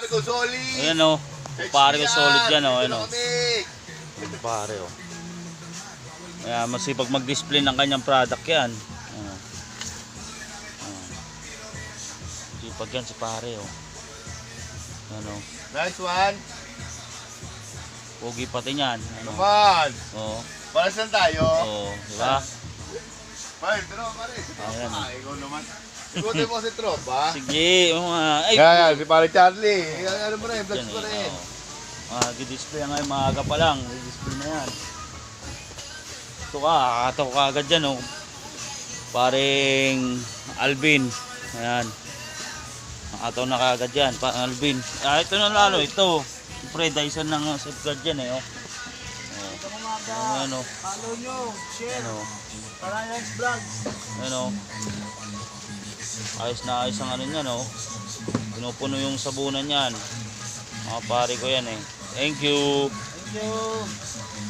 Pare ko, solid. Ayan o. Pare ko solid yan o. Ayan o. Kami. Pare o. Kaya masipag mag-display ng kanyang product yan. Ayan. Sipag yan si pare o. Ayan o. Nice one. Pogi pati niyan. Ano? Come on. Oo. Para saan tayo? Oo. Diba? Pare. Ayan. Ah, ikaw naman. Ikutin mo si tropa. Sige. yung mga Ay! Yan, yan, si pare Charlie. Ano mo rin, flex Yan mo eh, rin. oo. Ah, gi-display ngayon maaga pa lang. Gi-display na yan. Ito ka, kakato ka agad dyan oh. Paring Alvin. Ayan. Nakataw na kagad yan, pa Alvin. Ah, ito na lalo, ito. Siyempre, Dyson ng safeguard yan eh oh. Ayan oh. Follow nyo, share, Ano, Parayans Vlogs. ano. Ayos na ayos ang ano niyan oh. Pinupuno yung sabunan yan. Mga pare ko yan eh. Thank you. Thank you.